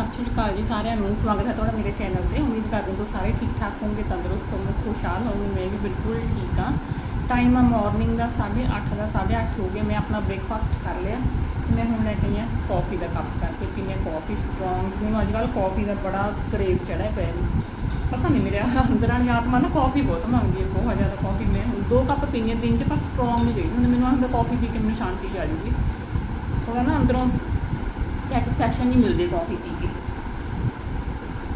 ਸਤਿ ਸ਼੍ਰੀ ਅਕਾਲ ਜੀ ਸਾਰਿਆਂ ਨੂੰ। ਸਵਾਗਤ ਹੈ ਤੁਹਾਡਾ ਮੇਰੇ ਚੈਨਲ ਤੇ। ਉਮੀਦ ਕਰਦੇ ਹਾਂ ਤੁਸੀਂ ਸਾਰੇ ਠੀਕ ਠਾਕ ਹੋਵੋਗੇ, ਤੰਦਰੁਸਤ ਹੋਵੋਗੇ, ਖੁਸ਼ਹਾਲ ਹੋਵੋਗੇ। ਮੈਂ ਵੀ ਬਿਲਕੁਲ ਠੀਕ ਹਾਂ। ਟਾਈਮ ਆ ਮਾਰਨਿੰਗ ਦਾ 8:30 ਦਾ 8:30 ਹੋ ਗਿਆ ਮੈਂ ਆਪਣਾ ਬ੍ਰੇਕਫਾਸਟ ਕਰ ਲਿਆ। ਮੈਂ ਹੁਣ ਲੈ ਕੇ ਆਈ ਹਾਂ ਕਾਫੀ ਦਾ ਕੱਪ ਕਰਕੇ ਪੀਣੀ ਕਾਫੀ ਸਟਰੋਂਗ ਮੈਨੂੰ ਅੱਜ ਕੱਲ੍ਹ ਕਾਫੀ ਦਾ ਬੜਾ ਕਰੇਜ਼ ਚੜਿਆ ਪਿਆ ਪਤਾ ਨਹੀਂ ਮੇਰੇ ਅੰਦਰ ਵਾਲੀ ਆਤਮਾ ਨਾ ਕਾਫੀ ਬਹੁਤ ਮੰਗਦੀ ਹੈ, ਬਹੁਤ ਜ਼ਿਆਦਾ ਕਾਫੀ ਮੈਂ ਹੁਣ ਦੋ ਕੱਪ ਪੀਣੀ ਦਿਨ 'ਚ, ਪਰ ਸਟਰੋਂਗ ਨਹੀਂ ਚਾਹੀਦੀ ਹੁਣ ਮੈਨੂੰ ਆਉਂਦਾ ਕਾਫੀ ਪੀ ਕੇ ਮੈਨੂੰ ਸ਼ਾਂਤੀ ਆ ਜਾਊਗੀ। ਥੋੜਾ ਨਾ ਅੰਦਰੋਂ ਸੈਟੀਸਫੈਕਸ਼ਨ ਨਹੀਂ ਮਿਲਦੀ ਕਾਫੀ ਪੀ ਕੇ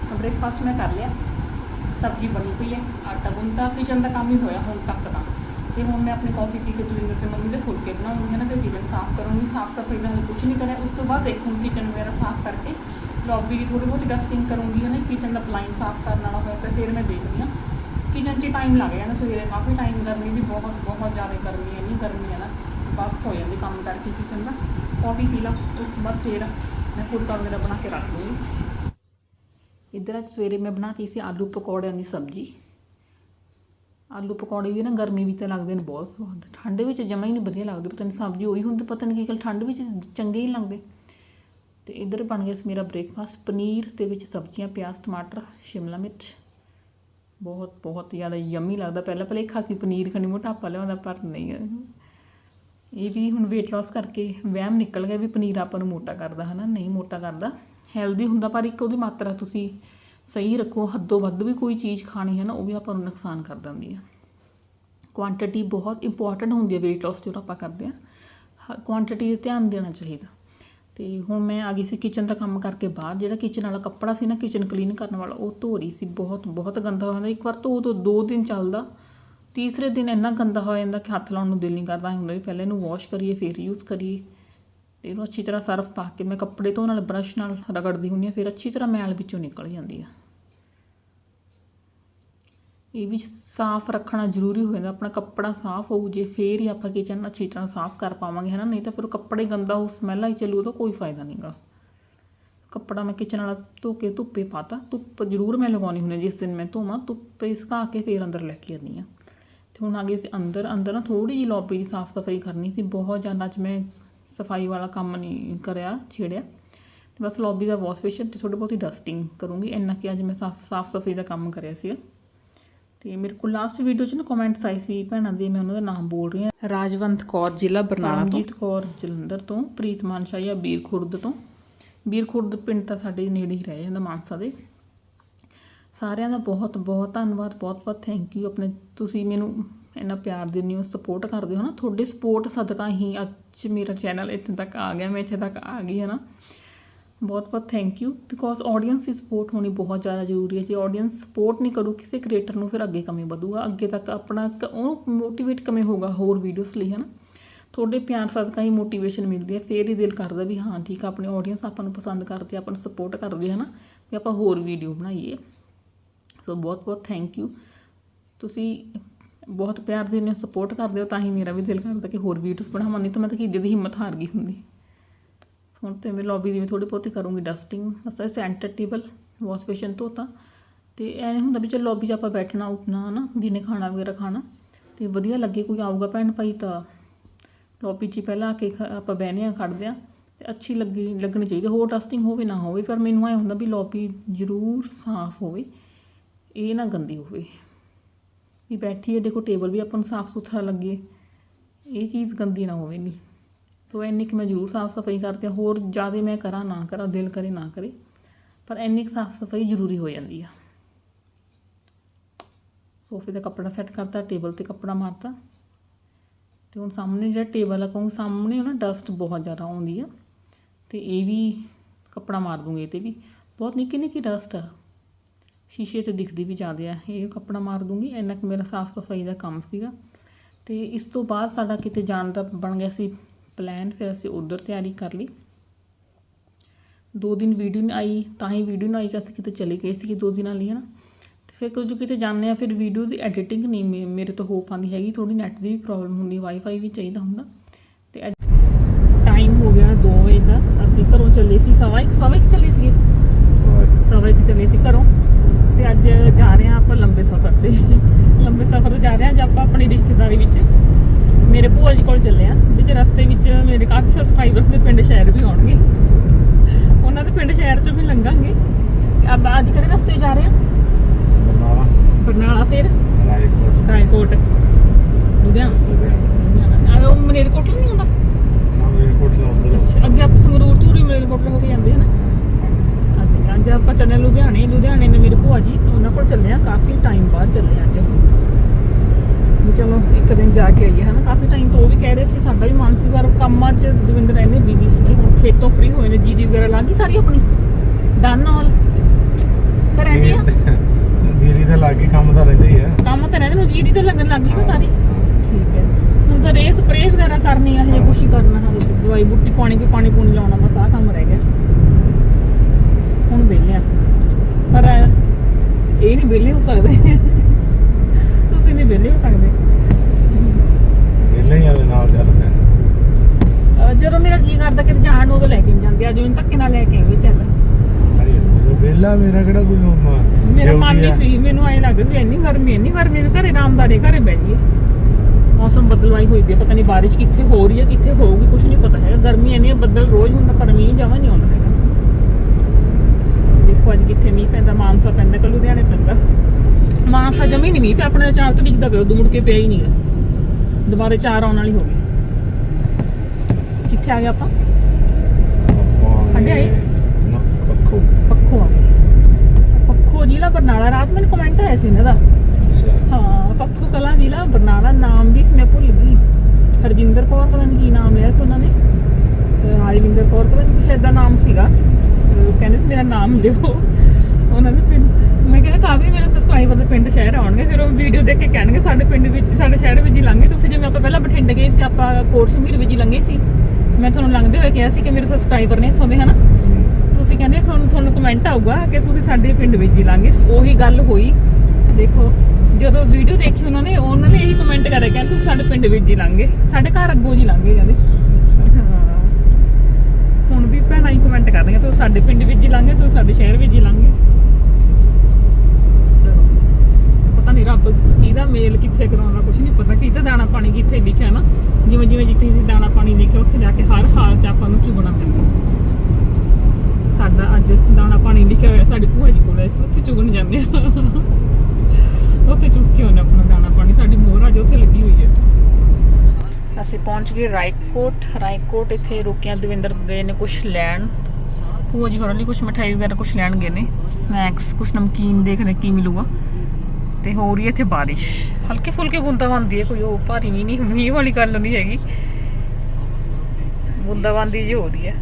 ਤਾਂ ਬ੍ਰੇਕਫਾਸਟ ਮੈਂ ਕਰ ਲਿਆ ਸਬਜ਼ੀ ਬਣੀ ਪਈ ਹੈ ਆਟਾ ਗੁੰਨਤਾ ਕਿਚਨ ਦਾ ਕੰਮ ਹੀ ਹੋਇਆ ਹੁਣ ਤੱਕ ਤਾਂ ਤੇ ਹੁਣ ਮੈਂ ਆਪਣੀ ਕਾਫੀ ਪੀ ਕੇ ਦੂਰਿੰਦਰ ਤੇ ਮੰਮੀ ਦੇ ਫੁਲਕੇ ਬਣਾਉਂਗੀ ਹੈ ਨਾ ਫਿਰ ਕਿਚਨ ਸਾਫ਼ ਕਰੂੰਗੀ ਸਾਫ਼ ਸਫ਼ਾਈ ਦਾ ਕੁਝ ਨਹੀਂ ਕਰਿਆ ਉਸ ਤੋਂ ਬਾਅਦ ਦੇਖੂੰਗੀ ਕਿਚਨ ਵਗੈਰਾ ਸਾਫ਼ ਕਰਕੇ ਲੌਬੀ ਦੀ ਥੋੜੀ ਬਹੁਤੀ ਡਸਟਿੰਗ ਕਰੂੰਗੀ ਹੈ ਨਾ ਕਿਚਨ ਦਾ ਪਲਾਈਨ ਸਾਫ਼ ਕਰਨ ਵਾਲਾ ਹੋਇਆ ਤਾਂ ਫਿਰ ਮੈਂ ਦੇਖਦੀ ਹਾਂ ਕਿਚਨ 'ਚ ਟਾਈਮ ਲੱਗ ਜਾਂਦਾ ਸਵੇਰੇ ਕਾਫੀ ਟਾਈਮ ਗਰਮੀ ਵੀ ਬਹੁਤ ਬਹੁਤ ਜ਼ਿਆਦਾ ਗਰਮੀ ਹੈ ਇੰਨੀ ਗਰਮੀ ਹੈ ਨਾ ਬਸ ਹੋ ਜਾਂਦੀ ਕੰਮ ਕਰਕੇ ਕਿਚਨ ਦਾ ਕਾਫੀ ਪੀ ਲਾ, ਉਸ ਤੋਂ ਬਾਅਦ ਫਿਰ ਮੈਂ ਫੁਲਕਾ ਵਗੈਰਾ ਬਣਾ ਕੇ ਰੱਖ ਲੂੰਗੀ। ਇੱਧਰ ਅੱਜ ਸਵੇਰੇ ਮੈਂ ਬਣਾਤੀ ਸੀ? ਆਲੂ ਪਕੌੜਿਆਂ ਦੀ ਸਬਜ਼ੀ। ਆਲੂ ਪਕੌੜੇ ਵੀ ਨਾ ਗਰਮੀ ਵਿੱਚ ਤਾਂ ਲੱਗਦੇ ਨੇ, ਬਹੁਤ ਸਵਾਦ। ਠੰਡ ਵਿੱਚ ਜਮਾ ਹੀ ਨਹੀਂ ਵਧੀਆ ਲੱਗਦੇ, ਪਤਾ ਨਹੀਂ ਸਬਜ਼ੀ ਉਹੀ ਹੁੰਦੀ, ਪਤਾ ਨਹੀਂ ਕੀ ਗੱਲ, ਠੰਡ ਵਿੱਚ ਚੰਗੇ ਹੀ ਲੱਗਦੇ। ਤੇ ਇੱਧਰ ਬਣ ਗਿਆ ਸੀ ਮੇਰਾ ਬ੍ਰੇਕਫਾਸਟ ਪਨੀਰ ਤੇ ਵਿੱਚ ਸਬਜ਼ੀਆਂ, ਪਿਆਜ਼, ਟਮਾਟਰ, ਸ਼ਿਮਲਾ ਮਿਰਚ। ਬਹੁਤ ਬਹੁਤ ਜ਼ਿਆਦਾ ਯਮੀ ਲੱਗਦਾ। ਪਹਿਲਾਂ ਭਲੇਖਾ ਸੀ ਪਨੀਰ ਖਣੀ ਮੋਟਾਪਾ ਲਿਆਉਂਦਾ, ਪਰ ਨਹੀਂ। ਇਹ ਵੀ ਹੁਣ weight loss ਕਰਕੇ ਵਹਿਮ ਨਿਕਲ ਗਿਆ ਵੀ ਪਨੀਰ ਆਪਾਂ ਨੂੰ ਮੋਟਾ ਕਰਦਾ, ਹਨਾ? ਨਹੀਂ ਮੋਟਾ ਕਰਦਾ। ਹੈਲਦੀ ਹੁੰਦਾ, ਪਰ ਇੱਕ ਉਹਦੀ ਮਾਤਰਾ ਤੁਸੀਂ ਸਹੀ ਰੱਖੋ, ਹੱਦੋਂ ਵੱਧ ਵੀ ਕੋਈ ਚੀਜ਼ ਖਾਣੀ ਹੈ ਨਾ, ਉਹ ਵੀ ਆਪਾਂ ਨੂੰ ਨੁਕਸਾਨ ਕਰ ਦਿੰਦੀ ਹੈ। ਕੁਆਂਟੀਟੀ ਬਹੁਤ ਇੰਪੋਰਟੈਂਟ ਹੁੰਦੀ ਹੈ weight loss ਜਦੋਂ ਆਪਾਂ ਕਰਦੇ ਹਾਂ। ਕੁਆਂਟੀਟੀ 'ਤੇ ਧਿਆਨ ਦੇਣਾ ਚਾਹੀਦਾ। ਤੇ ਹੁਣ ਮੈਂ ਆ ਗਈ ਸੀ ਕਿਚਨ ਦਾ ਕੰਮ ਕਰਕੇ ਬਾਹਰ, ਜਿਹੜਾ ਕਿਚਨ ਵਾਲਾ ਕੱਪੜਾ ਸੀ ਨਾ ਕਿਚਨ ਕਲੀਨ ਕਰਨ ਵਾਲਾ, ਉਹ ਧੋ ਰਹੀ ਸੀ। ਬਹੁਤ ਬਹੁਤ ਗੰਦਾ ਹੋ ਜਾਂਦਾ ਇੱਕ ਵਾਰ ਧੋ ਤੋਂ ਦੋ ਦਿਨ ਚੱਲਦਾ। ਤੀਸਰੇ ਦਿਨ ਇੰਨਾ ਗੰਦਾ ਹੋ ਜਾਂਦਾ ਕਿ ਹੱਥ ਲਾਉਣ ਨੂੰ ਦਿਲ ਨਹੀਂ ਕਰਦਾ ਹੁੰਦਾ ਵੀ ਪਹਿਲੇ ਇਹਨੂੰ ਵਾਸ਼ ਕਰੀਏ, ਫਿਰ ਯੂਜ਼ ਕਰੀਏ। ਤੇ ਇਹਨੂੰ ਅੱਛੀ ਤਰ੍ਹਾਂ ਸਰਫ ਪਾ ਕੇ ਮੈਂ ਕੱਪੜੇ ਧੋਣ ਨਾਲ ਬਰਸ਼ ਨਾਲ ਰਗੜਦੀ ਹੁੰਦੀ ਹਾਂ, ਫਿਰ ਅੱਛੀ ਤਰ੍ਹਾਂ ਮੈਲ ਵਿੱਚੋਂ ਨਿਕਲ ਜਾਂਦੀ ਆ। ਇਹ ਵੀ ਸਾਫ਼ ਰੱਖਣਾ ਜ਼ਰੂਰੀ ਹੋ ਜਾਂਦਾ, ਆਪਣਾ ਕੱਪੜਾ ਸਾਫ਼ ਹੋਊ, ਜੇ ਫੇਰ ਹੀ ਆਪਾਂ ਕਿਚਨ ਅੱਛੀ ਤਰ੍ਹਾਂ ਸਾਫ਼ ਕਰ ਪਾਵਾਂਗੇ ਹੈ ਨਾ ਨਹੀਂ ਤਾਂ ਫਿਰ ਉਹ ਕੱਪੜੇ ਗੰਦਾ ਹੋ ਸਮੈਲ ਆਈ ਚੱਲੂ, ਉਹਦਾ ਕੋਈ ਫਾਇਦਾ ਨਹੀਂਗਾ ਕੱਪੜਾ ਮੈਂ ਕਿਚਨ ਵਾਲਾ ਧੋ ਕੇ ਧੁੱਪੇ ਪਾਤਾ, ਧੁੱਪ ਜ਼ਰੂਰ ਮੈਂ ਲਗਾਉਣੀ ਹੁੰਦੀ ਜਿਸ ਦਿਨ ਮੈਂ ਧੋਵਾਂ, ਧੁੱਪੇ ਸੁਕਾ ਕੇ ਫੇਰ ਅੰਦਰ ਲੈ ਕੇ ਆਉਂਦੀ ਆ ਤੇ ਹੁਣ ਆ ਗਏ ਸੀ ਅੰਦਰ ਅੰਦਰ ਨਾ ਥੋੜੀ ਜਿਹੀ ਲੌਬੀ ਦੀ ਸਾਫ਼ ਸਫ਼ਾਈ ਕਰਨੀ ਸੀ ਬਹੁਤ ਜ਼ਿਆਦਾ ਅੱਜ ਮੈਂ ਸਫ਼ਾਈ ਵਾਲਾ ਕੰਮ ਨਹੀਂ ਕਰਿਆ ਛੇੜਿਆ। ਤੇ ਬਸ ਲੌਬੀ ਦਾ ਵਾਸ਼ ਬੇਸ਼ਨ ਤੇ ਥੋੜੀ ਬਹੁਤੀ ਡਸਟਿੰਗ ਕਰੂੰਗੀ ਇੰਨਾ ਕਿ ਅੱਜ ਮੈਂ ਸਾਫ਼ ਸਾਫ਼ ਸਫ਼ਾਈ ਦਾ ਕੰਮ ਕਰਿਆ ਸੀ ਤੇ ਮੇਰੇ ਕੋਲ ਲਾਸਟ ਵੀਡੀਓ 'ਚ ਨਾ ਕਮੈਂਟਸ ਆਈ ਸੀ ਭੈਣਾਂ ਦੇ ਮੈਂ ਉਹਨਾਂ ਦਾ ਨਾਮ ਬੋਲ ਰਹੀ ਹਾਂ। ਰਾਜਵੰਤ ਕੌਰ ਜ਼ਿਲ੍ਹਾ ਬਰਨਾਲਾ ਤੋਂ। ਰਣਜੀਤ ਕੌਰ ਜਲੰਧਰ ਤੋਂ ਪ੍ਰੀਤ ਬੀਰ ਖੁਰਦ ਤੋਂ। ਬੀਰ ਖੁਰਦ ਪਿੰਡ ਤਾਂ ਸਾਡੇ ਨੇੜੇ ਹੀ ਰਹਿ ਜਾਂਦਾ ਮਾਨਸਾ ਦੇ। ਸਾਰਿਆਂ ਦਾ ਬਹੁਤ ਬਹੁਤ ਧੰਨਵਾਦ, ਬਹੁਤ ਬਹੁਤ ਥੈਂਕ ਯੂ ਆਪਣੇ ਤੁਸੀਂ ਮੈਨੂੰ ਇੰਨਾ ਪਿਆਰ ਦਿੰਦੇ ਹੋ ਸਪੋਰਟ ਕਰਦੇ ਹੋ ਨਾ, ਤੁਹਾਡੇ ਸਪੋਰਟ ਸਦਕਾ ਹੀ ਅੱਜ ਮੇਰਾ ਚੈਨਲ ਇੱਥੇ ਤੱਕ ਆ ਗਿਆ, ਮੈਂ ਇੱਥੇ ਤੱਕ ਆ ਗਈ ਹੈ ਨਾ। ਬਹੁਤ ਬਹੁਤ ਥੈਂਕ ਯੂ ਬਿਕੋਜ਼ ਆਡੀਅנס ਦੀ ਸਪੋਰਟ ਹੋਣੀ ਬਹੁਤ ਜ਼ਿਆਦਾ ਜ਼ਰੂਰੀ ਹੈ। ਜੇ ਆਡੀਅנס ਸਪੋਰਟ ਨਹੀਂ ਕਰੂ, ਕਿਸੇ ਕ੍ਰੀਏਟਰ ਨੂੰ ਫਿਰ ਅੱਗੇ ਕਮੇ ਵਧੂਗਾ? ਅੱਗੇ ਤੱਕ ਆਪਣਾ ਉਹ ਮੋਟੀਵੇਟ ਕਮੇ ਹੋਊਗਾ ਹੋਰ ਵੀਡੀਓਸ ਲਈ, ਹੈ ਨਾ? ਤੁਹਾਡੇ ਪਿਆਰ ਸਦਕਾ ਹੀ ਮੋਟੀਵੇਸ਼ਨ ਮਿਲਦੀ ਹੈ। ਫੇਰ ਹੀ ਦਿਲ ਕਰਦਾ ਵੀ ਹਾਂ, ਠੀਕ ਆ, ਆਪਣੇ ਆਡੀਅנס ਆਪਾਂ ਨੂੰ ਪਸੰਦ ਕਰਦੇ, ਆਪਾਂ ਨੂੰ ਸਪੋਰਟ ਕਰਦੇ, ਹੈ ਨਾ? ਵੀ ਆਪਾਂ ਹੋਰ ਵੀਡੀਓ ਬਣਾਈਏ। ਸੋ ਬਹੁਤ ਬਹੁਤ ਥੈਂਕ ਯੂ ਤੁਸੀਂ ਬਹੁਤ ਪਿਆਰ ਦਿੰਦੇ ਹੋ ਸਪੋਰਟ ਕਰਦੇ ਹੋ, ਤਾਂ ਹੀ ਮੇਰਾ ਵੀ ਦਿਲ ਕਰਦਾ ਕਿ ਹੋਰ ਵੀਡੀਓਜ਼ ਬਣਾਵਾਂ, ਨਹੀਂ ਤਾਂ ਮੈਂ ਤਾਂ ਕਿ ਦੀ ਹਿੰਮਤ ਹਾਰ ਗਈ ਹੁੰਦੀ। ਹੁਣ ਤੇ ਮੈਂ ਲੌਬੀ ਦੀ ਵੀ ਥੋੜੀ ਬਹੁਤੀ ਕਰੂੰਗੀ ਡਸਟਿੰਗ ਬਸ ਇਹ ਸੈਂਟਰ ਟੇਬਲ ਵਾਸ਼ ਬੇਸ਼ਨ ਧੋਤਾ ਤੇ ਐ ਹੁੰਦਾ ਵੀ ਚਲ ਲੌਬੀ 'ਚ ਆਪਾਂ ਬੈਠਣਾ, ਉੱਠਣਾ ਨਾ ਜਿਹਨੇ ਖਾਣਾ ਵਗੈਰਾ ਖਾਣਾ। ਤੇ ਵਧੀਆ ਲੱਗੇ, ਕੋਈ ਆਊਗਾ ਭੈਣ ਭਾਈ ਤਾਂ ਲੌਬੀ 'ਚ ਹੀ ਪਹਿਲਾਂ ਆ ਕੇ ਖ- ਆਪਾਂ ਬਹਿਨੇ ਆ ਖੜਦੇ ਆ ਤੇ ਅੱਛੀ ਲੱਗੀ, ਲੱਗਣੀ ਚਾਹੀਦੀ ਹੋਰ ਡਸਟਿੰਗ ਹੋਵੇ ਨਾ ਹੋਵੇ, ਪਰ ਮੈਨੂੰ ਐ ਹੁੰਦਾ ਵੀ ਲੌਬੀ ਜ਼ਰੂਰ ਸਾਫ਼ ਹੋਵੇ। ਇਹ ਨਾ ਗੰਦੀ ਹੋਵੇ। ਵੀ ਬੈਠੀਏ, ਦੇਖੋ ਟੇਬਲ ਵੀ ਆਪਾਂ ਨੂੰ ਸਾਫ਼ ਸੁਥਰਾ ਲੱਗੇ। ਇਹ ਚੀਜ਼ ਗੰਦੀ ਨਾ ਹੋਵੇ ਨਹੀਂ ਸੋ ਇੰਨੀ ਕਿ ਮੈਂ ਜ਼ਰੂਰ ਸਾਫ਼ ਸਫ਼ਾਈ ਕਰਦੀ ਹਾਂ। ਹੋਰ ਜ਼ਿਆਦਾ ਮੈਂ ਕਰਾਂ, ਨਾ ਕਰਾਂ, ਦਿਲ ਕਰੇ, ਨਾ ਕਰੇ। ਪਰ ਇੰਨੀ ਕੁ ਸਾਫ਼ ਸਫ਼ਾਈ ਜ਼ਰੂਰੀ ਹੋ ਜਾਂਦੀ ਆ। ਸੋਫੇ ਦਾ ਕੱਪੜਾ ਸੈੱਟ ਕਰਤਾ, ਟੇਬਲ ਤੇ ਕੱਪੜਾ ਮਾਰਤਾ। ਤੇ ਹੁਣ ਸਾਹਮਣੇ ਜਿਹੜਾ ਟੇਬਲ ਆ ਕਹੂੰ ਸਾਹਮਣੇ ਨਾ ਡਸਟ ਬਹੁਤ ਜ਼ਿਆਦਾ ਆਉਂਦੀ ਆ। ਤੇ ਇਹ ਵੀ ਕੱਪੜਾ ਮਾਰ ਦੂੰਗੇ, ਇਹ ਤੇ ਵੀ। ਬਹੁਤ ਨਿੱਕੀ ਨਿੱਕੀ ਡਸਟ ਆ। ਸ਼ੀਸ਼ੇ ਤੇ ਦਿਖਦੀ ਵੀ ਜ਼ਿਆਦਾ ਆ। ਇਹ ਕੱਪੜਾ ਮਾਰ ਦੂੰਗੀ। ਇੰਨਾ ਕਿ ਮੇਰਾ ਸਾਫ਼ ਸਫ਼ਾਈ ਦਾ ਕੰਮ ਸੀਗਾ। ਤੇ ਇਸ ਤੋਂ ਬਾਅਦ ਸਾਡਾ ਕਿਤੇ ਜਾਣ ਦਾ ਬਣ ਗਿਆ ਸੀ ਪਲਾਨ ਫਿਰ ਅਸੀਂ ਉਧਰ ਤਿਆਰੀ ਕਰ ਲਈ। ਦੋ ਦਿਨ ਵੀਡੀਓ ਨਹੀਂ ਆਈ ਤਾਂ ਹੀ ਵੀਡੀਓ ਨਹੀਂ ਆਈ ਕਿ ਅਸੀਂ ਕਿਤੇ ਚਲੇ ਗਏ ਸੀ ਦੋ ਦਿਨਾਂ ਲਈ ਹੈ ਨਾ ਤੇ ਫਿਰ ਕੁਝ ਕਿਤੇ ਜਾਂਦੇ ਆ ਫਿਰ ਵੀਡੀਓ ਦੀ ਐਡੀਟਿੰਗ ਨਹੀਂ ਮੇਰੇ ਤੋਂ ਹੋ ਪਾਉਂਦੀ ਹੈਗੀ। ਥੋੜੀ ਨੈਟ ਦੀ ਵੀ ਪ੍ਰੋਬਲਮ ਹੁੰਦੀ ਵਾਈਫਾਈ ਵੀ ਚਾਹੀਦਾ ਹੁੰਦਾ। ਤੇ ਟਾਈਮ ਹੋ ਗਿਆ 2 ਵਜੇ ਦਾ। ਅਸੀਂ ਘਰੋਂ ਚੱਲੇ ਸੀ ਸਵਾ ਇੱਕ ਸਵਾ ਇੱਕ ਚੱਲੇ ਸੀਗੇ? ਸਵਾ ਇੱਕ ਚੱਲੇ ਸੀ ਘਰੋਂ। ਕਿਦਾਂ ਦੇ ਵਿੱਚ। ਮੇਰੇ ਭੂਆ ਜੀ ਕੋਲ ਚੱਲੇ ਆ ਵਿੱਚ ਰਸਤੇ ਵਿੱਚ ਮੇਰੇ ਕਾਫੀ ਸਬਸਕ੍ਰਾਈਬਰਸ ਦੇ ਪਿੰਡ ਸ਼ਹਿਰ ਵੀ ਆਉਣਗੇ। ਉਹਨਾਂ ਦੇ ਪਿੰਡ ਸ਼ਹਿਰ ਚੋਂ ਵੀ ਲੰਘਾਂਗੇ। ਅੱਬ ਅੱਜ ਕਿਹੜੇ ਰਸਤੇ ਜਾ ਰਹੇ ਆ? ਬਰਨਾਲਾ। ਫਿਰ? ਰਾਏਕੋਟ। ਰਾਏਕੋਟ। ਨਹੀਂ ਆਉਂਦਾ? ਅੱਗੇ ਆਪਾਂ ਸੰਗਰੂਰ ਤੋਂ ਹੀ ਮਲੇਰਕੋਟ ਹੋ ਕੇ ਜਾਂਦੇ ਹਨ ਅੱਜ ਆਪਾਂ ਚੱਲੇ ਲੁਧਿਆਣੇ। ਲੁਧਿਆਣੇ ਨੇ ਮੇਰੇ ਭੂਆ ਜੀ ਉਹਨਾਂ ਕੋਲ ਚੱਲੇ ਆ ਕਾਫੀ ਟਾਈਮ ਬਾਅਦ ਚੱਲੇ ਅੱਜ। ਚਲੋ ਇੱਕ ਦਿਨ ਜਾ ਕੇ ਆਈਏ ਹਨਾ? ਕਾਫੀ ਟਾਈਮ ਤੋਂ ਉਹ ਵੀ ਕਹਿ ਰਹੇ ਸੀ ਸਾਡਾ ਵੀ ਮਨ ਸੀ ਪਰ ਕੰਮਾਂ 'ਚ ਦਵਿੰਦਰ ਇਹਨੇ ਬਿਜ਼ੀ ਸੀ ਹੁਣ ਖੇਤੋਂ ਫ੍ਰੀ ਹੋਏ ਨੇ ਜੀਰੀ ਵਗੈਰਾ ਲੱਗ ਗਈ ਸਾਰੀ ਆਪਣੀ? ਡਨ ਆਲ ਕਰਾਂ ਦੀ ਆ? ਜੀਰੀ ਤੇ ਲੱਗ ਕੇ ਕੰਮ ਤਾਂ ਰਹਿੰਦਾ ਹੀ ਆ। ਕੰਮ ਤਾਂ ਰਹਿੰਦੇ ਨੂੰ ਜੀਰੀ ਤੇ ਲੱਗਣ ਲੱਗ ਗਈ ਨਾ ਸਾਰੀ। ਠੀਕ ਹੈ। ਹੁਣ ਤਾਂ ਰੇ ਸਪਰੇਅ ਵਗੈਰਾ ਕਰਨੀ ਆ ਹਜੇ ਕੁਛ ਹੀ ਕਰਨਾ ਹਜੇ ਦਵਾਈ ਬੁੱਟੀ ਪਾਣੀ ਕੋਈ ਪਾਣੀ ਪੂਣੀ ਲਾਉਣਾ ਬਸ ਆਹ ਕੰਮ ਰਹਿ ਗਿਆ। ਹੁਣ ਵਿਹਲੇ ਆ। ਪਰ ਇਹ ਨਹੀਂ ਵਿਹਲੇ ਹੋ ਸਕਦੇ। ਤੁਸੀਂ ਨਹੀਂ ਵਿਹਲੇ ਹੋ ਸਕਦੇ? ਵਿਹਲੇ ਹੀ ਆ ਦੇ ਨਾਲ ਚੱਲ ਪੈ ਅਹ ਜਦੋਂ ਮੇਰਾ ਜੀ ਕਰਦਾ ਕਿ ਜਾਣ ਨੂੰ ਉਦੋਂ ਲੈ ਕੇ ਨਹੀਂ ਜਾਂਦੇ। ਅੱਜ ਉਹਨੂੰ ਧੱਕੇ ਨਾਲ ਲੈ ਕੇ ਆਵੇ ਚੱਲ। ਵਿਹਲਾ ਮੇਰਾ ਕਿਹੜਾ ਕੋਈ ਹੋਮਾ ਮੇਰਾ ਮਨ ਨਹੀਂ ਸੀ ਮੈਨੂੰ ਐਂ ਲੱਗਦਾ ਸੀ ਇੰਨੀ ਗਰਮੀ ਇੰਨੀ ਗਰਮੀ ਵੀ ਘਰੇ ਆਰਾਮਦਾਰੀ ਘਰੇ ਬਹਿ ਜਾਈਏ। ਮੌਸਮ ਬਦਲਵਾਈ ਹੋਈ ਵੀ ਹੈ, ਪਤਾ ਨਹੀਂ ਬਾਰਿਸ਼ ਕਿੱਥੇ ਹੋ ਰਹੀ ਹੈ ਕਿੱਥੇ ਹੋਊਗੀ ਕੁਝ ਨਹੀਂ ਪਤਾ ਹੈਗਾ। ਗਰਮੀ ਇੰਨੀ ਹੈ, ਬੱਦਲ ਰੋਜ਼ ਹੁੰਦਾ ਪਰ ਮੀਂਹ ਜਮਾ ਨਹੀਂ ਆਉਂਦਾ ਹੈਗਾ। ਦੇਖੋ ਅੱਜ ਕਿੱਥੇ ਮੀਂਹ ਪੈਂਦਾ ਮਾਨਸਾ ਪੈਂਦਾ ਕਿ ਲੁਧਿਆਣੇ ਪੈਂਦਾ। ਮਾਨਸਾ ਜਮੀ ਨਹੀਂ ਮੀਂਹ ਪਿਆ ਆਪਣੇ 4 ਤਰੀਕ ਦਾ ਪਿਆ ਉਦੋਂ ਮੁੜ ਕੇ ਪਿਆ ਹੀ ਨਹੀਂਗਾ ਦੁਬਾਰੇ 4 ਆਉਣ ਵਾਲੀ ਹੋ ਗਈ। ਕਿੱਥੇ ਆ ਗਏ ਆਪਾਂ? ਹੰਡਿਆਏ? ਨਾ ਪੱਖੋ। ਪੱਖੋ ਆ ਗਏ। ਪੱਖੋ ਜ਼ਿਲ੍ਹਾ ਬਰਨਾਲਾ ਰਾਤ ਮੈਨੂੰ ਕਮੈਂਟ ਆਇਆ ਸੀ ਇਹਨਾਂ ਦਾ। ਹਾਂ ਪੱਖੋ ਕਲਾ ਜ਼ਿਲ੍ਹਾ ਬਰਨਾਲਾ ਨਾਮ ਵੀ ਮੈਂ ਭੁੱਲ ਗਈ। ਹਰਜਿੰਦਰ ਕੌਰ ਪਤਾ ਨਹੀਂ ਕੀ ਨਾਮ ਲਿਆ ਸੀ ਉਹਨਾਂ ਨੇ। ਰਾਜਵਿੰਦਰ ਕੌਰ ਪਤਾ ਨਹੀਂ ਕੁਛ ਏਦਾਂ ਨਾਮ ਸੀਗਾ। ਕਹਿੰਦੇ ਸੀ ਮੇਰਾ ਨਾਮ ਲਿਓ। ਉਹਨਾਂ ਦੇ ਪਿੰਡ ਮੈਂ ਕਿਹਾ ਕਾਫੀ ਮੇਰੇ ਸਬਸਕ੍ਰਾਈਬਰ ਦੇ ਪਿੰਡ ਸ਼ਹਿਰ ਆਉਣਗੇ ਫਿਰ ਉਹ ਵੀਡੀਓ ਦੇਖ ਕੇ ਕਹਿਣਗੇ ਸਾਡੇ ਪਿੰਡ ਵਿੱਚ ਸਾਡੇ ਸ਼ਹਿਰ ਵਿੱਚ ਹੀ ਲੰਘੇ। ਤੁਸੀਂ ਜਿਵੇਂ ਆਪਾਂ ਪਹਿਲਾਂ ਬਠਿੰਡੇ ਗਏ ਸੀ ਆਪਾਂ ਕੋਟ ਸ਼ਮੀਰ ਵਿੱਚ ਹੀ ਲੰਘੇ ਸੀ। ਮੈਂ ਤੁਹਾਨੂੰ ਲੰਘਦੇ ਹੋਏ ਕਿਹਾ ਸੀ ਕਿ ਮੇਰੇ ਸਬਸਕ੍ਰਾਈਬਰ ਨੇ ਇੱਥੋਂ ਦੇ ਹਨਾ? ਤੁਸੀਂ ਕਹਿੰਦੇ ਤੁਹਾਨੂੰ ਤੁਹਾਨੂੰ ਕਮੈਂਟ ਆਊਗਾ ਕਿ ਤੁਸੀਂ ਸਾਡੇ ਪਿੰਡ ਵਿੱਚ ਹੀ ਲਾਂਗੇ ਉਹੀ ਗੱਲ ਹੋਈ। ਦੇਖੋ ਜਦੋਂ ਵੀਡੀਓ ਦੇਖੀ ਉਹਨਾਂ ਨੇ ਉਹਨਾਂ ਨੇ ਇਹੀ ਕਮੈਂਟ ਕਰਿਆ ਕਹਿੰਦੇ ਤੁਸੀਂ ਸਾਡੇ ਪਿੰਡ ਵਿੱਚ ਹੀ ਲਾਂਗੇ ਸਾਡੇ ਘਰ ਅੱਗੋਂ ਜੀ ਕਹਿੰਦੇ। ਹਾਂ। ਹੁਣ ਵੀ ਭੈਣਾਂ ਹੀ ਕਮੈਂਟ ਕਰਦੀਆਂ ਤੁਸੀਂ ਸਾਡੇ ਪਿੰਡ ਵਿੱਚ ਹੀ ਲਾਂਗੇ ਤੁਸੀਂ ਸਾਡੇ ਸ਼ਹਿਰ ਵਿੱਚ ਹੀ ਲਾਂਗੇ ਚਲੋ ਪਤਾ ਨਹੀਂ ਰੱਬ ਕਿਹਦਾ ਮੇਲ ਕਿੱਥੇ ਕਰਾਉਂਦਾ ਕੁਝ ਨਹੀਂ ਪਤਾ ਕਿਹਦਾ ਦਾਣਾ ਪਾਣੀ ਕਿੱਥੇ ਲਿਖਿਆ ਨਾ। ਜਿਵੇਂ ਜਿਵੇਂ ਜਿੱਥੇ ਅਸੀਂ ਦਾਣਾ ਪਾਣੀ ਲਿਖਿਆ ਉੱਥੇ ਜਾ ਕੇ ਹਰ ਹਾਲ 'ਚ ਆਪਾਂ ਨੂੰ ਚੁਗਣਾ ਪੈਂਦਾ। ਸਾਡਾ ਅੱਜ ਦਾਣਾ ਪਾਣੀ ਲਿਖਿਆ ਹੋਇਆ ਸਾਡੀ ਭੂਆ ਜੀ ਕੋਲ ਹੈ, ਉੱਥੇ ਚੁਗਣ ਜਾਂਦੇ ਆ ਉੱਥੇ ਚੁੱਕ ਕੇ ਉਹਨੇ ਆਪਣਾ ਦਾਣਾ ਪਾਣੀ ਸਾਡੀ ਮੋਹਰ ਅੱਜ ਉੱਥੇ ਲੱਗੀ ਹੋਈ ਹੈ। ਅਸੀਂ ਪਹੁੰਚ ਗਏ ਰਾਏਕੋਟ। ਰਾਏਕੋਟ ਇੱਥੇ ਰੁਕਿਆ ਦਵਿੰਦਰ ਗਏ ਨੇ ਕੁਝ ਲੈਣ। ਭੂਆ ਜੀ ਹੋਰਾਂ ਲਈ ਕੁਝ ਮਠਾਈ ਵਗੈਰਾ ਕੁਝ ਲੈਣ ਗਏ ਨੇ। ਸਨੈਕਸ ਕੁਝ ਨਮਕੀਨ ਦੇਖਦੇ ਕੀ ਮਿਲੂਗਾ। ਤੇ ਹੋ ਰਹੀ ਹੈ ਇੱਥੇ ਬਾਰਿਸ਼। ਹਲਕੇ ਫੁਲਕੇ ਬੂੰਦਾਬਾਂਦੀ ਹੈ, ਕੋਈ ਉਹ ਭਾਰੀ ਵੀ ਨਹੀਂ, ਮੀਂਹ ਵਾਲੀ ਗੱਲ ਨਹੀਂ ਹੈਗੀ। ਬੂੰਦਾਬਾਂਦੀ ਜਿਹੀ ਹੋ ਰਹੀ ਹੈ।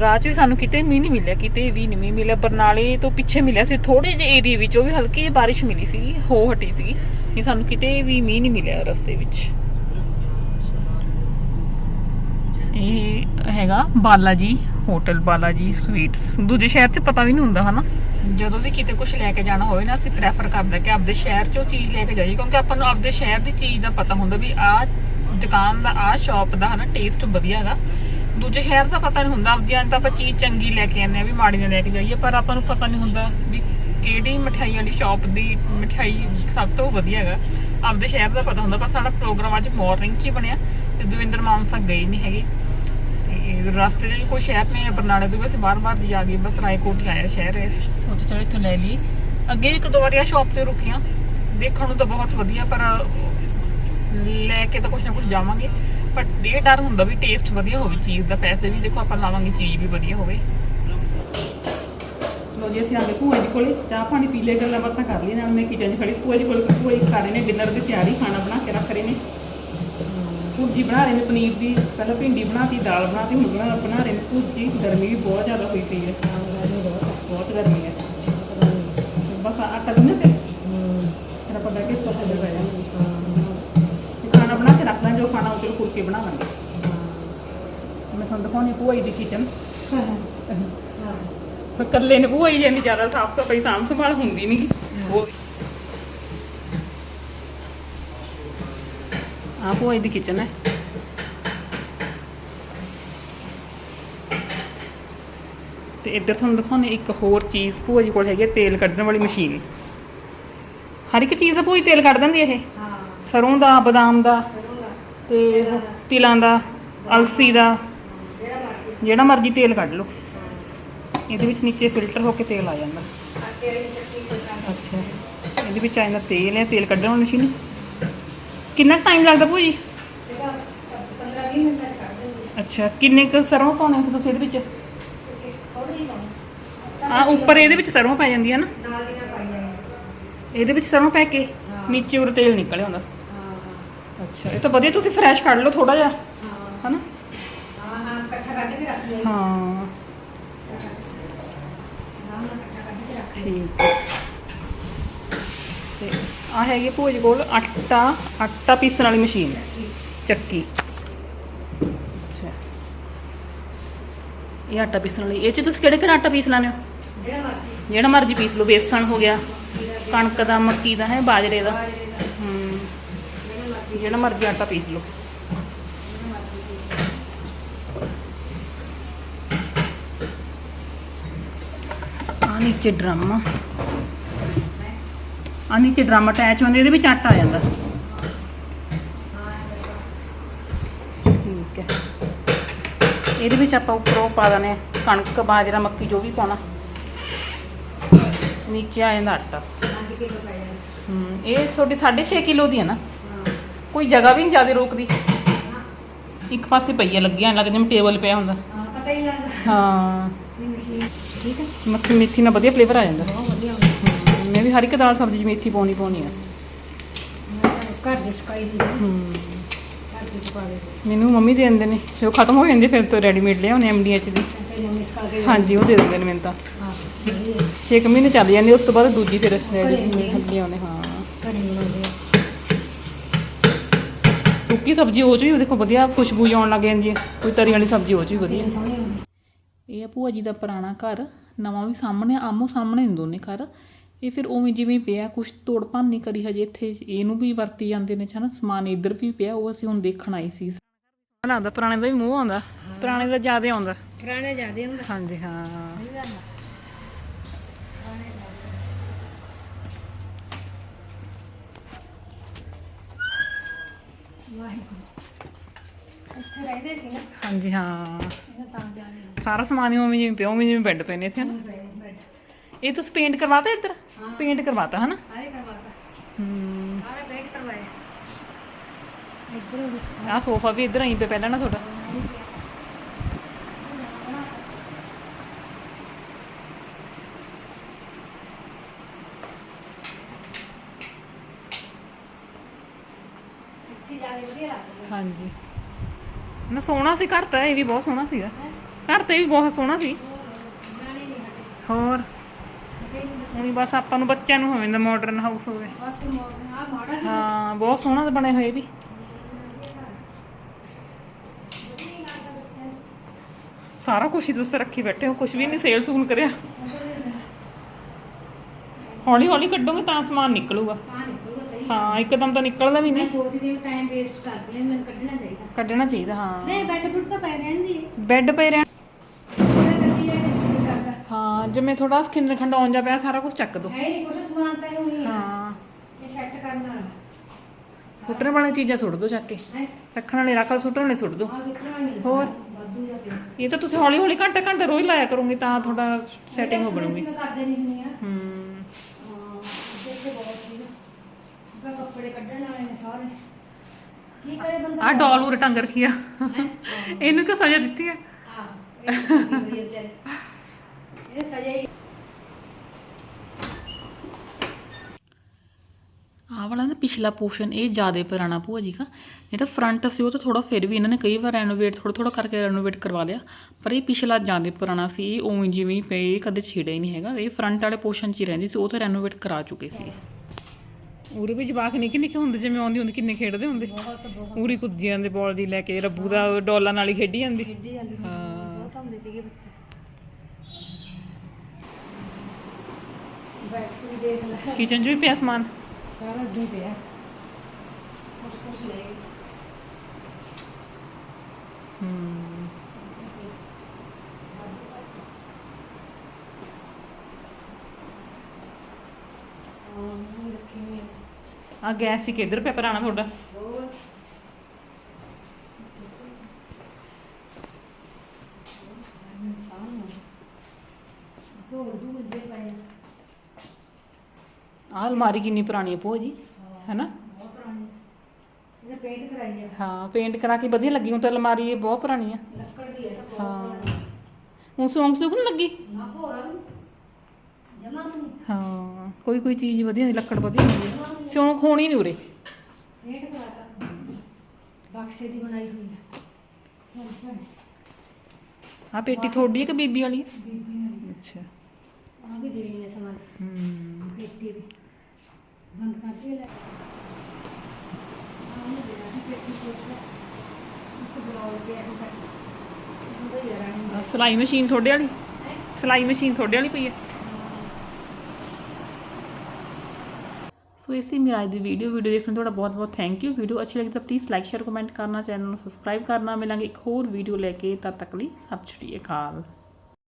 ਰਾਤ ਵੀ ਸਾਨੂੰ ਕਿਤੇ ਮੀਂਹ ਨਹੀਂ ਮਿਲਿਆ, ਕਿਤੇ ਵੀ ਨਹੀਂ ਮੀਂਹ ਮਿਲਿਆ। ਬਰਨਾਲੇ ਤੋਂ ਪਿੱਛੇ ਮਿਲਿਆ ਸੀ ਥੋੜੇ ਜਿਹੇ ਏਰੀਆ ਵਿੱਚ, ਉਹ ਵੀ ਹਲਕੀ ਜਿਹੀ ਬਾਰਿਸ਼ ਮਿਲੀ ਸੀ, ਹੋ ਹਟੀ ਸੀ। ਇਹ ਸਾਨੂੰ ਕਿਤੇ ਵੀ ਮੀਂਹ ਨਹੀਂ ਮਿਲਿਆ ਰਸਤੇ ਵਿੱਚ। ਇਹ ਹੈਗਾ ਬਾਲਾ ਜੀ ਹੋਟਲ ਬਾਲਾ ਜੀ ਸਵੀਟਸ। ਦੂਜੇ ਸ਼ਹਿਰ 'ਚ ਪਤਾ ਵੀ ਨਹੀਂ ਹੁੰਦਾ, ਹਨਾ? ਜਦੋਂ ਵੀ ਕਿਤੇ ਕੁਝ ਲੈ ਕੇ ਜਾਣਾ ਹੋਵੇ ਨਾ, ਅਸੀਂ ਪ੍ਰੈਫਰ ਕਰਦੇ ਕਿ ਆਪਦੇ ਸ਼ਹਿਰ 'ਚੋਂ ਚੀਜ਼ ਲੈ ਕੇ ਜਾਈਏ, ਕਿਉਂਕਿ ਆਪਾਂ ਨੂੰ ਆਪਦੇ ਸ਼ਹਿਰ ਦੀ ਚੀਜ਼ ਦਾ ਪਤਾ ਹੁੰਦਾ ਵੀ ਆਹ ਦੁਕਾਨ ਦਾ, ਆਹ ਸ਼ਾਪ ਦਾ ਹਨਾ ਟੇਸਟ ਵਧੀਆ ਹੈਗਾ। ਦੂਜੇ ਸ਼ਹਿਰ ਦਾ ਪਤਾ ਨਹੀਂ ਹੁੰਦਾ, ਆਪਦੀਆਂ ਤਾਂ ਆਪਾਂ ਚੀਜ਼ ਚੰਗੀ ਲੈ ਕੇ ਆਉਂਦੇ ਆ ਵੀ ਮਾੜੀਆਂ ਲੈ ਕੇ ਜਾਈਏ, ਪਰ ਆਪਾਂ ਨੂੰ ਪਤਾ ਨਹੀਂ ਹੁੰਦਾ ਵੀ ਕਿਹੜੀ ਮਠਾਈ ਵਾਲੀ ਸ਼ਾਪ ਦੀ ਮਠਾਈ ਸਭ ਤੋਂ ਵਧੀਆ ਹੈਗਾ। ਆਪਦੇ ਸ਼ਹਿਰ ਦਾ ਪਤਾ ਹੁੰਦਾ, ਪਰ ਸਾਡਾ ਪ੍ਰੋਗਰਾਮ ਅੱਜ ਮਾਰਨਿੰਗ 'ਚ ਹੀ ਬਣਿਆ ਤੇ ਦਵਿੰਦਰ ਮਾਨਸਾ ਗਏ ਨਹੀਂ ਹੈਗੇ। ਤੇ ਰਸਤੇ 'ਚ ਵੀ ਕੋਈ ਸ਼ਹਿਰ ਨਹੀਂ ਹੈ ਬਰਨਾਲੇ ਤੋਂ ਵੀ ਅਸੀਂ ਬਾਰ-ਬਾਰ ਦੀ ਆ ਗਏ ਬਸ ਰਾਏਕੋਟ ਹੀ ਆਇਆ ਸ਼ਹਿਰ ਇਸ। ਸੋਚ ਚਲੋ ਇੱਥੋਂ ਲੈ ਲਈ। ਅੱਗੇ ਇੱਕ ਦੋ ਵਾਰੀ ਆ ਸ਼ਾਪ ਤੇ ਰੁਕੇ ਆ ਦੇਖਣ ਨੂੰ ਤਾਂ ਬਹੁਤ ਵਧੀਆ ਪਰ ਲੈ ਕੇ ਤਾਂ ਕੁਛ ਨਾ ਕੁਛ ਜਾਵਾਂਗੇ। ਪਰ ਇਹ ਡਰ ਹੁੰਦਾ ਵੀ ਟੇਸਟ ਵਧੀਆ ਹੋਵੇ ਚੀਜ਼ ਦਾ ਪੈਸੇ ਵੀ ਦੇਖੋ ਆਪਾਂ ਲਾਵਾਂਗੇ ਚੀਜ਼ ਵੀ ਵਧੀਆ ਹੋਵੇ। ਲੋ ਜੀ ਅਸੀਂ ਆ ਗਏ ਭੂਆ ਜੀ ਕੋਲੇ। ਚਾਹ ਪਾਣੀ ਪੀ ਲਏ ਗੱਲਾਂ ਬਾਤਾਂ ਕਰ ਲਈਆਂ। ਨਾਲ ਮੈਂ ਕਿਚਨ 'ਚ ਖੜੀ ਭੂਆ ਜੀ ਕੋਲ ਭੂਆ ਜੀ ਕਰ ਰਹੇ ਨੇ ਡਿਨਰ ਦੀ ਤਿਆਰੀ ਖਾਣਾ ਬਣਾ ਕੇ ਰੱਖ ਰਹੇ ਨੇ। ਭੁਰਜੀ ਬਣਾ ਰਹੇ ਨੇ ਪਨੀਰ ਦੀ। ਪਹਿਲਾਂ ਭਿੰਡੀ ਬਣਾਤੀ ਦਾਲ ਬਣਾਤੀ ਹੁਣ ਬਣਾ ਬਣਾ ਰਹੇ ਨੇ ਭੁਰਜੀ। ਗਰਮੀ ਵੀ ਬਹੁਤ ਜ਼ਿਆਦਾ ਹੋਈ ਪਈ ਹੈ। ਬਹੁਤ ਗਰਮੀ ਹੈ। ਬਸ ਆਟਾ ਗੁੰਨ੍ਹ ਤੇ ਫਿਰ ਆਪਾਂ ਬੈਠ ਕੇ ਸੋਫੇ ਤੇ ਜਾਵਾਂਗੇ ਤੇ ਖਾਣਾ ਬਣਾ ਕੇ ਰੱਖ ਲਾਂ ਜੋ ਖਾਣਾ ਉਹ ਫੁਲਕੇ ਬਣਾ ਲਾਂਗੇ ਮੈਂ ਤੁਹਾਨੂੰ ਦਿਖਾਉਣੀ ਭੂਆ ਦੀ ਕਿਚਨ ਇਕੱਲੇ ਨੇ ਭੂਆ ਜੀ ਇੰਨੀ ਜ਼ਿਆਦਾ ਸਾਫ਼ ਸਫ਼ਾਈ ਸਾਂਭ ਸੰਭਾਲ ਹੁੰਦੀ ਨਹੀਂ ਉਹ ਆ ਭੂਆ ਜੀ ਦੀ ਕਿਚਨ ਹੈ। ਤੇ ਇੱਧਰ ਤੁਹਾਨੂੰ ਦਿਖਾਉਣੇ ਇੱਕ ਹੋਰ ਚੀਜ਼ ਭੂਆ ਜੀ ਕੋਲ ਹੈਗੀ ਹੈ ਤੇਲ ਕੱਢਣ ਵਾਲੀ ਮਸ਼ੀਨ। ਹਰ ਇੱਕ ਚੀਜ਼ ਦਾ ਤੇਲ ਕੱਢ ਦਿੰਦੀ ਹੈ ਇਹ? ਸਰੋਂ ਦਾ ਬਦਾਮ ਦਾ ਤੇ ਤਿਲਾਂ ਦਾ ਅਲਸੀ ਦਾ। ਜਿਹੜਾ ਮਰਜ਼ੀ। ਤੇਲ ਕੱਢ ਲਓ। ਇਹਦੇ ਵਿੱਚ ਨੀਚੇ ਫਿਲਟਰ ਹੋ ਕੇ ਤੇਲ ਆ ਜਾਂਦਾ। ਅੱਛਾ। ਇਹਦੇ ਵਿੱਚ ਆ ਜਾਂਦਾ ਤੇਲ ਹੈ ਤੇਲ ਕੱਢਣ ਵਾਲੀ ਮਸ਼ੀਨ। ਕਿੰਨਾ ਟਾਈਮ ਲੱਗਦਾ ਭੂਆ ਜੀ ਇਹਦਾ 15 20 ਮਿੰਟ ਤੱਕ ਕਰ ਦਿੰਦੇ ਅੱਛਾ ਕਿੰਨੇ ਕੁ ਸਰੋਂ ਪਾਉਣੇ ਹੋ ਤੁਸੀਂ ਇਹਦੇ ਵਿੱਚ? ਆ ਉੱਪਰ ਇਹਦੇ ਵਿੱਚ ਸਰੋਂ ਪੈ ਜਾਂਦੀ ਹੈ ਨਾ? ਇਹਦੇ ਵਿੱਚ ਸਰੋਂ ਪੈ ਕੇ। ਨੀਚੇ ਉਰ ਤੇਲ ਨਿਕਲ ਆਉਂਦਾ ਅੱਛਾ ਇਹ ਤਾਂ ਵਧੀਆ ਤੁਸੀਂ ਫਰੈਸ਼ ਕੱਢ ਲਓ ਥੋੜਾ ਜਿਹਾ ਹਾਂ। ਹਨਾ? ਹਾਂ ਠੀਕ। ਆ ਹੈਗੀ ਭੂਆ ਕੋਲ ਆਟਾ ਆਟਾ ਪੀਸਣ ਵਾਲੀ ਮਸ਼ੀਨ, ਚੱਕੀ। ਅੱਛਾ। ਇਹ ਆਟਾ ਪੀਸਣ ਵਾਲੀ, ਇਹ ਚ ਤੁਸੀਂ ਕਿਹੜੇ ਕਿਹੜਾ ਆਟਾ ਪੀਸ ਲੈਂਦੇ ਹੋ? ਜਿਹੜਾ ਮਰਜ਼ੀ ਜਿਹੜਾ ਮਰਜ਼ੀ ਪੀਸ ਲਓ, ਬੇਸਣ ਹੋ ਗਿਆ, ਕਣਕ ਦਾ, ਮੱਕੀ ਦਾ, ਹੈ, ਬਾਜਰੇ ਦਾ। ਬਾਜਰੇ ਹੂੰ। ਜਿਹੜਾ ਮਰਜ਼ੀ ਆਟਾ ਪੀਸ ਲਓ। ਜਿਹੜਾ ਆ ਨੀਚੇ ਡਰਮ। ਆ ਨੀਚੇ ਡਰਮ ਅਟੈਚ ਹੁੰਦੇ ਇਹਦੇ ਵਿੱਚ ਆਟਾ ਆ ਜਾਂਦਾ। ਠੀਕ ਹੈ। ਇਹਦੇ ਵਿੱਚ ਆਪਾਂ ਉੱਪਰੋਂ ਪਾ ਦਨੇ ਕਣਕ ਬਾਜਰਾ ਮੱਕੀ ਜੋ ਵੀ ਪਾਉਣਾ। ਨੀਚੇ ਆ ਜਾਂਦਾ ਆਟਾ। 5 ਕਿਲੋ ਪੈ ਜਾਣਾ ਹੂੰ ਇਹ ਤੁਹਾਡੀ 6.5 ਕਿਲੋ ਦੀ ਹੈ ਨਾ। ਕੋਈ ਜਗ੍ਹਾ ਵੀ ਨਹੀਂ ਜ਼ਿਆਦਾ ਰੋਕਦੀ। ਇੱਕ ਪਾਸੇ ਪਈਆ ਲੱਗਿਆ ਲੱਗ ਜਿਵੇਂ ਟੇਬਲ ਪਿਆ ਹੁੰਦਾ। ਹਾਂ ਪਤਾ ਹੀ ਲੱਗਦਾ। ਹਾਂ। ਮੱਖੀ ਮੇਥੀ ਨਾਲ ਵਧੀਆ ਫਲੇਵਰ ਆ ਜਾਂਦਾ। ਬਹੁਤ ਵਧੀਆ ਮੈਂ ਵੀ ਹਰ ਇੱਕ ਦਾਲ ਸਬਜ਼ੀ 'ਚ ਮੇਥੀ ਪਾਉਣੀ ਪਾਉਣੀ ਆ। ਘਰ ਦੀ ਸਕਾਈ ਦੀ ਹੂੰ। ਘਰ ਦੀ ਸੁਕਾ ਦੇ। ਮੈਨੂੰ ਮੰਮੀ ਦੇ ਦਿੰਦੇ ਨੇ ਜਦੋਂ ਖਤਮ ਹੋ ਜਾਂਦੇ ਫਿਰ ਤੋਂ ਰੈਡੀਮੇਡ ਲਿਆਉਣੇ ਐਮਡੀਐਚ ਦੀ। ਤੇ ਨਵੀਂ ਸਕਾ ਕੇ ਹਾਂਜੀ ਉਹ ਦੇ ਦਿੰਦੇ ਨੇ ਮੈਨੂੰ ਤਾਂ। ਹਾਂ ਵਧੀਆ। 6 ਮਹੀਨੇ ਚੱਲ ਜਾਂਦੀ ਉਸ ਤੋਂ ਬਾਅਦ ਦੂਜੀ ਫਿਰ ਹੁੰਦੀ। ਆ। ਰੈਡੀ ਲਿਆਉਣੇ ਹਾਂ। ਘਰੇ ਸੁੱਕੀ ਸਬਜ਼ੀ ਉਹ ਚ ਵੀ ਦੇਖੋ ਵਧੀਆ ਖੁਸ਼ਬੂ ਆਉਣ ਲੱਗ ਜਾਂਦੀ ਹੈ ਕੋਈ ਤਰੀ ਵਾਲੀ ਸਬਜ਼ੀ ਉਹ ਚ ਵੀ ਵਧੀਆ। ਇਹ ਆ ਭੂਆ ਜੀ ਦਾ ਪੁਰਾਣਾ ਘਰ ਨਵਾਂ ਵੀ ਸਾਹਮਣੇ ਆਮੋ ਸਾਹਮਣੇ ਨੇ ਦੋਨੇ ਘਰ। ਇਹ ਫਿਰ ਉਵੇਂ ਜਿਵੇਂ ਪਿਆ ਕੁਝ ਤੋੜ ਭੰਨ ਨਹੀਂ ਕਰੀ ਹਜੇ ਇੱਥੇ ਇਹਨੂੰ ਵੀ ਵਰਤੀ ਜਾਂਦੇ ਨੇ ਹਨਾ ਸਮਾਨ ਇੱਧਰ ਵੀ ਪਿਆ ਉਹ ਅਸੀਂ ਹੁਣ ਦੇਖਣ ਆਏ ਸੀ। ਲੱਗਦਾ ਪੁਰਾਣੇ ਦਾ ਵੀ ਮੂੰਹ ਆਉਂਦਾ ਪੁਰਾਣੇ ਦਾ ਜ਼ਿਆਦਾ ਆਉਂਦਾ। ਪੁਰਾਣੇ ਜ਼ਿਆਦੇ ਹੁੰਦਾ ਹਾਂਜੀ ਹਾਂ। ਸਹੀ ਗੱਲ ਆ ਵਾਹਿਗੁਰੂ। ਇੱਥੇ ਰਹਿੰਦੇ ਸੀ ਨਾ। ਹਾਂਜੀ ਹਾਂ। ਸਾਰਾ ਸਮਾਨ ਹੀ ਉਵੇਂ ਜਿਵੇਂ ਪਿਆ ਉਵੇਂ ਜਿਵੇਂ ਬੈੱਡ ਪਏ ਨੇ ਇੱਥੇ ਹਨਾ। ਬੈੱਡ ਇਹ ਤੁਸੀਂ ਪੇਂਟ ਕਰਵਾਤਾ ਇੱਧਰ? ਪੇਂਟ ਕਰਵਾਤਾ ਹਨਾ? ਸਾਰੇ ਕਰਵਾਤਾ। ਹੂੰ। ਸਾਰਾ ਬੈਠ ਕਰਵਾਇਆ। ਇੱਧਰੋਂ ਵੀ ਆਹ ਸੋਫਾ ਵੀ ਇੱਧਰ ਆਈ ਪਹਿਲਾਂ ਨਾ ਤੁਹਾਡਾ। ਹਾਂਜੀ। ਨਾ ਸੋਹਣਾ ਸੀ ਘਰ ਤਾਂ ਇਹ ਵੀ ਬਹੁਤ ਸੋਹਣਾ ਸੀਗਾ। ਘਰ ਤੇ ਵੀ ਬਹੁਤ ਸੋਹਣਾ ਸੀ। ਜਾਣੇ ਨਹੀਂ ਬਸ ਆਪਾਂ ਨੂੰ ਬੱਚਿਆਂ ਨੂੰ ਹੋ ਜਾਂਦਾ ਮਾਡਰਨ ਹਾਊਸ ਹੋਵੇ। ਬਸ ਆ ਮਾੜਾ ਸੀ ਹਾਂ ਬਹੁਤ ਸੋਹਣਾ ਤਾਂ ਬਣੇ ਹੋਏ ਵੀ। ਸਾਰਾ ਕੁਝ ਹੀ ਤੁਸੀਂ ਰੱਖੀ ਬੈਠੇ ਹੋ ਕੁਝ ਵੀ ਨਹੀਂ ਸੇਲ ਸੂਲ ਕਰਿਆ। ਹੌਲੀ ਹੌਲੀ ਕੱਢੋਗੇ ਤਾਂ ਸਮਾਨ ਨਿਕਲੂਗਾ। ਤਾਂ ਨਿਕਲੂਗਾ ਸਹੀ ਹਾਂ ਇੱਕਦਮ ਤਾਂ ਨਿਕਲਦਾ ਵੀ ਮੈਂ ਨਹੀਂ। ਸੋਚਦੀ ਹਾਂ ਟਾਈਮ ਵੇਸਟ ਕਰਦੀ ਹਾਂ ਮੈਨੂੰ ਕੱਢਣਾ ਚਾਹੀਦਾ। ਕੱਢਣਾ ਚਾਹੀਦਾ ਹਾਂ। ਨਹੀਂ ਬੈੱਡ ਬੁੱਡ ਤਾਂ ਪੈ ਰਹਿਣ ਦੀ। ਬੈੱਡ ਪਏ ਰਹਿਣ ਜਿਵੇਂ ਥੋੜਾ ਸਕਿਨ ਖੰਡਾਉਣ ਜਾ ਪਿਆ ਸਾਰਾ ਕੁਝ ਚੱਕ ਦੋ। ਹੈ ਨਹੀਂ ਕੁਝ ਸਮਾਨ ਤਾਂ ਹੋਈ ਹੈ ਇਹ ਸੈੱਟ ਕਰਨ ਵਾਲਾ। ਸੁੱਟਣ ਵਾਲੀਆਂ ਚੀਜ਼ਾਂ ਸੁੱਟ ਦੋ ਚੱਕ ਕੇ। ਰੱਖਣ ਵਾਲੇ ਰੱਖ ਲਓ ਸੁੱਟਣ ਵਾਲੇ ਸੁੱਟ ਦੋ। ਸੁੱਟਣਾ ਹੋਰ? ਵਾਧੂ ਜਾ ਪਿਆ। ਇਹ ਤਾਂ ਤੁਸੀਂ ਹੌਲੀ ਹੌਲੀ ਘੰਟਾ ਘੰਟਾ ਰੋਜ਼ ਲਾਇਆ ਕਰੋਗੇ ਤਾਂ ਤੁਹਾਡਾ ਸੈਟਿੰਗ ਹੋ ਬਣੂਗੀ। ਮੈਂ ਕਰਦੇ ਨਹੀਂ ਹੁੰਦੀ ਆ। ਹੂੰ। ਹਾਂ ਦੇਖੋ ਬਹੁਤ ਸੀਗਾ ਉਹਦਾ ਕੱਪੜੇ ਕੱਢਣ ਵਾਲੇ ਨੇ ਸਾਰੇ। ਕੀ ਕਰੇ ਬੰਦਾ? ਆ ਡਾਲ ਉਰ ਟੰਗ ਰੱਖੀ ਆ? ਇਹਨੂੰ ਕਿ ਸਜ਼ਾ ਦਿੱਤੀ ਆ? ਹਾਂ ਇਹ ਹੋਈ ਹੀ ਆਹ ਵਾਲਾ ਨਾ ਪਿਛਲਾ ਪੋਰਸ਼ਨ ਇਹ ਜ਼ਿਆਦਾ ਪੁਰਾਣਾ ਭੂਆ ਜੀ ਦਾ। ਜਿਹੜਾ ਫਰੰਟ ਸੀ ਉਹ ਤਾਂ ਥੋੜਾ ਫਿਰ ਵੀ ਇਹਨਾਂ ਨੇ ਕਈ ਵਾਰ ਰੈਨੋਵੇਟ ਥੋੜਾ ਥੋੜਾ ਕਰਕੇ ਰੈਨੋਵੇਟ ਕਰਵਾ ਲਿਆ। ਪਰ ਇਹ ਪਿਛਲਾ ਜ਼ਿਆਦਾ ਪੁਰਾਣਾ ਸੀ ਇਹ ਉਵੇਂ ਜਿਵੇਂ ਹੀ ਪਏ ਕਦੇ ਛੇੜਿਆ ਹੀ ਨਹੀਂ ਹੈਗਾ। ਇਹ ਫਰੰਟ ਵਾਲੇ ਪੋਰਸ਼ਨ 'ਚ ਹੀ ਰਹਿੰਦੀ ਸੀ ਉਹ ਤਾਂ ਰੈਨੋਵੇਟ ਕਰਾ ਚੁੱਕੇ ਸੀ। ਉਰੇ ਵੀ ਜਵਾਕ ਨਿੱਕੇ ਨਿੱਕੇ ਹੁੰਦੇ ਜਿਵੇਂ ਆਉਂਦੀ ਹੁੰਦੀ ਕਿੰਨੇ ਖੇਡਦੇ ਹੁੰਦੇ। ਬਹੁਤ ਬਹੁਤ ਉਰੀ ਕੁੱਦੀ ਜਾਂਦੇ ਬਾਲ ਦੀ ਲੈ ਕੇ ਰੱਬੂ ਦਾ ਡੋਲਾਂ ਨਾਲ ਹੀ ਖੇਡੀ ਜਾਂਦੀ। ਖੇਡੀ ਜਾਂਦੀ ਸੀ ਹਾਂ। ਬਹੁਤ ਹੁੰਦੇ ਸੀਗੇ ਬੱਚੇ। ਬੈਠ ਵੀ ਦੇਖ ਲੈ। ਕਿਚਨ 'ਚ ਵੀ ਪਿਆ ਸਮਾਨ? ਸਾਰਾ ਇੱਦਾਂ ਹੀ ਪਿਆ। ਕੁਛ ਕੁਛ ਲੈ ਗਏ। ਹੂੰ। ਹਾਂ ਉਹ ਰੱਖੇ ਹੋਏ ਆ। ਆ ਗੈਸ ਸੀ ਕਿੱਧਰ ਪਿਆ ਪੁਰਾਣਾ ਤੁਹਾਡਾ? ਹੋਰ? ਹੋਰ ਵੀ ਮੁੰਡੇ ਪਏ। ਆਹ ਅਲਮਾਰੀ ਕਿੰਨੀ ਪੁਰਾਣੀ ਹੈ ਭੂਆ ਜੀ? ਹੈਨਾ? ਬਹੁਤ ਪੁਰਾਣੀ। ਪੇਂਟ ਕਰਾਈ ਹੈ ਹਾਂ ਪੇਂਟ ਕਰਾ ਕੇ ਵਧੀਆ ਲੱਗੀ। ਹੁਣ ਤਾਂ ਅਲਮਾਰੀ ਇਹ ਬਹੁਤ ਪੁਰਾਣੀ ਆ। ਲੱਕੜ ਦੀ ਹੈ। ਹੁਣ ਸੌਂਗ ਸੁੱਕ ਨਹੀਂ ਲੱਗੀ? ਨਾ ਭੋਰਾ ਜਮਾ ਤੂੰ ਹਾਂ ਕੋਈ ਕੋਈ ਚੀਜ਼ ਵਧੀਆ ਹੁੰਦੀ ਲੱਕੜ ਵਧੀਆ ਹੁੰਦੀ ਹੈ ਸਿਉਂਕ ਹੋਣੀ ਨਹੀਂ ਉਰੇ। ਪੇਂਟ ਕਰਾਤਾ। ਬਕਸੇ ਦੀ ਬਣਾਈ ਹੋਈ ਹੈ ਚੱਲ ਭੈਣੇ ਆ ਪੇਟੀ ਥੋੜੀ ਹੈ ਕਿ ਬੀਬੀ ਵਾਲੀ ਹੈ ਬੀਬੀ ਵਾਲੀ ਅੱਛਾ। ਆ ਵੀ ਦੇਣੀ ਹੈ ਸਮਾਨ। ਹੂੰ। ਪੇਟੀ ਦੀ। ਬੰਦ ਕਰਕੇ ਲੈ ਆਹ ਦੇਣਾ ਸੀ ਪੇਟੀ ਕੋਟ ਇੱਕ ਬਲੌਗ ਪਿਆ ਸੀ ਸੱਚ ਉਹਦਾ ਹੀ ਰਾਣੀ ਆਹ ਸਿਲਾਈ ਮਸ਼ੀਨ ਤੁਹਾਡੇ ਵਾਲੀ? ਸਿਲਾਈ ਮਸ਼ੀਨ ਤੁਹਾਡੇ ਵਾਲੀ ਪਈ ਹੈ? ਸੋ ਇਸੇ ਮੇਰਾ ਅੱਜ ਦੀ ਵੀਡੀਓ ਵੀਡੀਓ ਦੇਖਣ ਤੁਹਾਡਾ ਬਹੁਤ ਬਹੁਤ ਥੈਂਕ ਯੂ ਵੀਡੀਓ ਅੱਛੀ ਲੱਗੀ ਤਾਂ ਪਲੀਜ਼ ਲਾਈਕ ਸ਼ੇਅਰ ਕਮੈਂਟ ਕਰਨਾ ਚੈਨਲ ਨੂੰ ਸਬਸਕ੍ਰਾਈਬ ਕਰਨਾ। ਮਿਲਾਂਗੇ ਇੱਕ ਹੋਰ ਵੀਡੀਓ ਲੈ ਕੇ। ਤਦ ਤੱਕ ਲਈ ਸਤਿ ਸ਼੍ਰੀ ਅਕਾਲ।